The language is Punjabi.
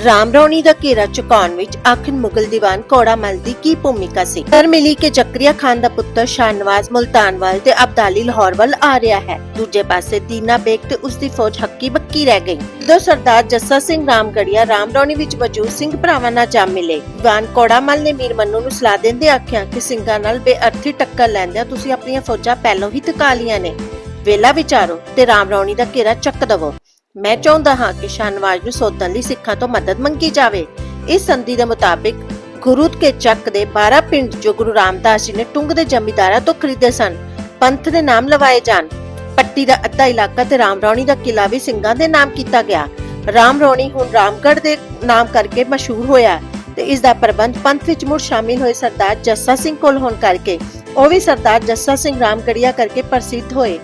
ਰਾਮ ਰੌਣੀ ਦਾ ਘੇਰਾ ਚੁਕਾਉਣ ਵਿੱਚ ਆਖਿਰ ਮੁਗਲ ਦੀਵਾਨ ਕੋੜਾ ਮਲ ਦੀ ਕੀ ਭੂਮਿਕਾ ਸੀ? ਸਰ ਮਿਲੀ ਕਿ ਜ਼ਕਰੀਆ ਖਾਨ ਦਾ ਪੁੱਤਰ ਸ਼ਾਹਨਵਾਜ਼ ਮੁਲਤਾਨਵਾਲ ਤੇ ਅਬਦਾਲੀ ਲਾਹੌਰ ਵੱਲ ਆ ਰਿਹਾ ਹੈ। ਦੂਜੇ ਪਾਸੇ ਦੀਨਾ ਬੇਗ ਤੇ ਉਸ ਦੀ ਫੌਜ ਹੱਕੀ ਬੱਕੀ ਰਹਿ ਗਈ। ਜਦੋਂ ਸਰਦਾਰ ਜੱਸਾ ਸਿੰਘ ਰਾਮਗੜੀਆ ਰਾਮ ਰੌਣੀ ਵਿੱਚ ਵਜੂਦ ਸਿੰਘ ਭਰਾਵਾਂ ਨਾਲ ਜਾ ਮਿਲੇ, ਦੀਵਾਨ ਕੋੜਾ ਮਲ ਨੇ ਮੀਰ ਮੰਨੂ ਨੂੰ ਸਲਾਹ ਦਿੰਦੇ ਆਖਿਆ ਕਿ ਸਿੰਘਾਂ ਨਾਲ ਬੇਅਰਥੀ ਟੱਕਰ ਲੈਂਦਿਆਂ ਤੁਸੀਂ ਆਪਣੀਆਂ ਫੌਜਾਂ ਪਹਿਲਾਂ ਹੀ ਟਿਕਾ ਲੀਆਂ ਨੇ। ਵੇਲਾ ਵਿਚਾਰੋ ਤੇ ਰਾਮ ਰੌਣੀ ਦਾ ਘੇਰਾ ਚੱਕ ਦਵੋ। ਮੈਂ ਚਾਹੁੰਦਾ ਹਾਂ ਕਿ ਸ਼ਾਹਨਵਾਜ਼ ਨੂੰ ਸੋਧਣ ਲਈ ਸਿੱਖਾਂ ਤੋਂ ਮਦਦ ਮੰਗੀ ਜਾਵੇ। ਇਸ ਸੰਧੀ ਦੇ ਮੁਤਾਬਿਕ ਗੁਰੂ ਕੇ ਚੱਕ ਦੇ 12 ਪਿੰਡ ਜੋ ਗੁਰੂ ਰਾਮਦਾਸ ਜੀ ਨੇ ਟੁੰਗ ਦੇ ਜ਼ਮੀਂਦਾਰਾਂ ਤੋਂ ਖਰੀਦੇ ਸਨ, ਪੰਥ ਦੇ ਨਾਮ ਲਵਾਏ ਜਾਣ। ਪੱਟੀ ਦਾ ਅੱਧਾ ਇਲਾਕਾ ਤੇ ਰਾਮ ਰੌਣੀ ਦਾ ਕਿਲਾ ਵੀ ਸਿੰਘਾਂ ਦੇ ਨਾਮ ਕੀਤਾ ਗਿਆ। ਰਾਮ ਰੌਣੀ ਹੁਣ ਰਾਮਗੜ ਦੇ ਨਾਮ ਕਰਕੇ ਮਸ਼ਹੂਰ ਹੋਇਆ ਤੇ ਇਸ ਦਾ ਪ੍ਰਬੰਧ ਪੰਥ ਵਿੱਚ ਮੁੜ ਸ਼ਾਮਿਲ ਹੋਏ ਸਰਦਾਰ ਜੱਸਾ ਸਿੰਘ ਕੋਲ ਹੋਣ ਕਰਕੇ, ਉਹ ਵੀ ਸਰਦਾਰ ਜੱਸਾ ਸਿੰਘ ਰਾਮਗੜੀਆ ਕਰਕੇ ਪ੍ਰਸਿੱਧ ਹੋਏ।